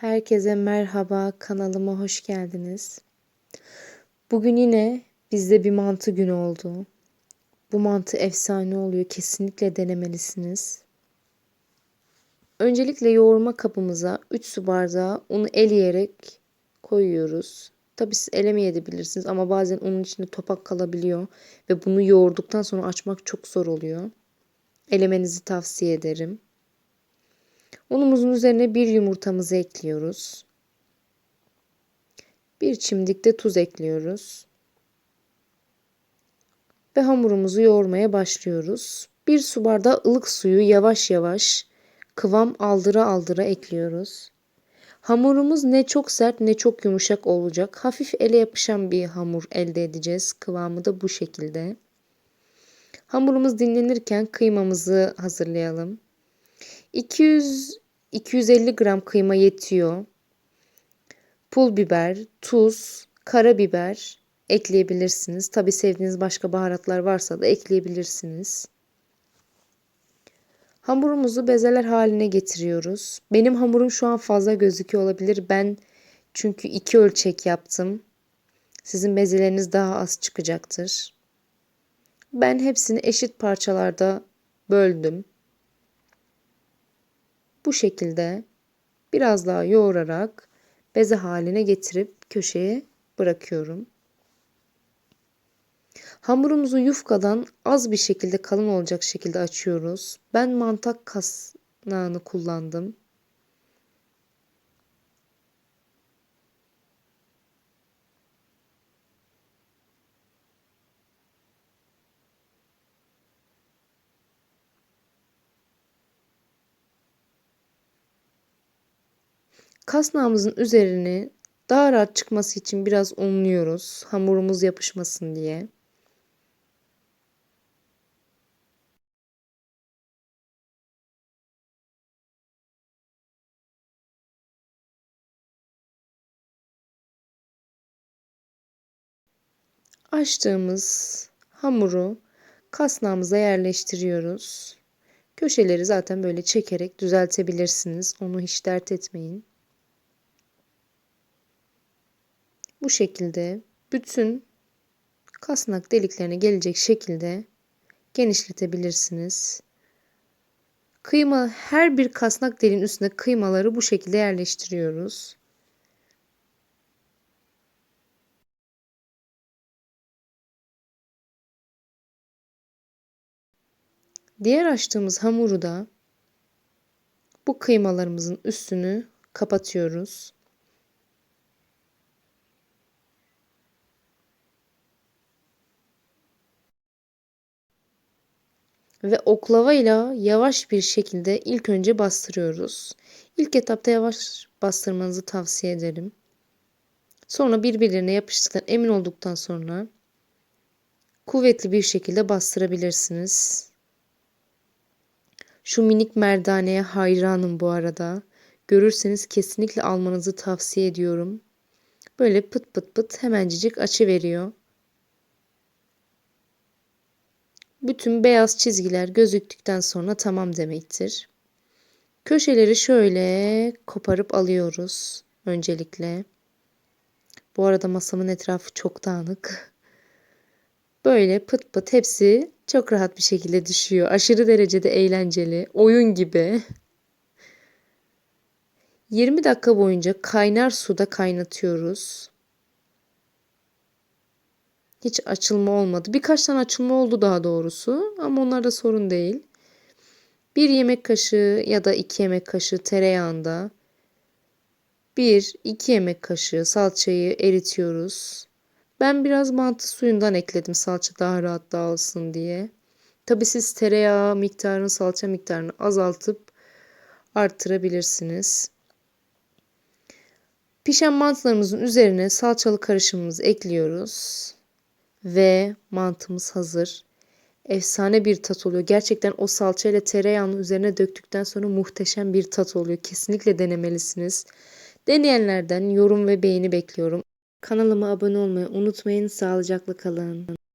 Herkese merhaba, kanalıma hoş geldiniz. Bugün yine bizde bir mantı günü oldu. Bu mantı efsane oluyor, kesinlikle denemelisiniz. Öncelikle yoğurma kabımıza 3 su bardağı unu eleyerek koyuyoruz. Tabi siz elemeyebilirsiniz ama bazen unun içinde topak kalabiliyor ve bunu yoğurduktan sonra açmak çok zor oluyor. Elemenizi tavsiye ederim. Unumuzun üzerine bir yumurtamızı ekliyoruz. Bir çimdik de tuz ekliyoruz. Ve hamurumuzu yoğurmaya başlıyoruz. Bir su bardağı ılık suyu yavaş yavaş kıvam aldıra aldıra ekliyoruz. Hamurumuz ne çok sert ne çok yumuşak olacak. Hafif ele yapışan bir hamur elde edeceğiz. Kıvamı da bu şekilde. Hamurumuz dinlenirken kıymamızı hazırlayalım. 200 250 gram kıyma yetiyor. Pul biber, tuz, karabiber ekleyebilirsiniz. Tabi sevdiğiniz başka baharatlar varsa da ekleyebilirsiniz. Hamurumuzu bezeler haline getiriyoruz. Benim hamurum şu an fazla gözüküyor olabilir. Ben çünkü iki ölçek yaptım. Sizin bezeleriniz daha az çıkacaktır. Ben hepsini eşit parçalarda böldüm. Bu şekilde biraz daha yoğurarak beze haline getirip köşeye bırakıyorum. Hamurumuzu yufkadan az bir şekilde kalın olacak şekilde açıyoruz. Ben mantak kasnağını kullandım. Kasnağımızın üzerini daha rahat çıkması için biraz unluyoruz. Hamurumuz yapışmasın diye. Açtığımız hamuru kasnağımıza yerleştiriyoruz. Köşeleri zaten böyle çekerek düzeltebilirsiniz. Onu hiç dert etmeyin. Bu şekilde bütün kasnak deliklerine gelecek şekilde genişletebilirsiniz. Kıyma her bir kasnak deliğin üstüne kıymaları bu şekilde yerleştiriyoruz. Diğer açtığımız hamuru da bu kıymalarımızın üstünü kapatıyoruz. Ve oklava ile yavaş bir şekilde ilk önce bastırıyoruz. İlk etapta yavaş bastırmanızı tavsiye ederim. Sonra birbirlerine yapıştıktan emin olduktan sonra kuvvetli bir şekilde bastırabilirsiniz. Şu minik merdaneye hayranım bu arada. Görürseniz kesinlikle almanızı tavsiye ediyorum. Böyle pıt pıt pıt hemencik açı veriyor. Bütün beyaz çizgiler gözüktükten sonra tamam demektir. Köşeleri şöyle koparıp alıyoruz öncelikle. Bu arada masamın etrafı çok dağınık. Böyle pıt pıt hepsi çok rahat bir şekilde düşüyor. Aşırı derecede eğlenceli. Oyun gibi. 20 dakika boyunca kaynar suda kaynatıyoruz. Hiç açılma olmadı. Birkaç tane açılma oldu daha doğrusu ama onlar da sorun değil. Bir yemek kaşığı ya da iki yemek kaşığı tereyağında bir iki yemek kaşığı salçayı eritiyoruz. Ben biraz mantı suyundan ekledim salça daha rahat dağılsın diye. Tabi siz tereyağı miktarını salça miktarını azaltıp arttırabilirsiniz. Pişen mantılarımızın üzerine salçalı karışımımızı ekliyoruz. Ve mantımız hazır. Efsane bir tat oluyor. Gerçekten o salça ile tereyağını üzerine döktükten sonra muhteşem bir tat oluyor. Kesinlikle denemelisiniz. Deneyenlerden yorum ve beğeni bekliyorum. Kanalıma abone olmayı unutmayın. Sağlıcakla kalın.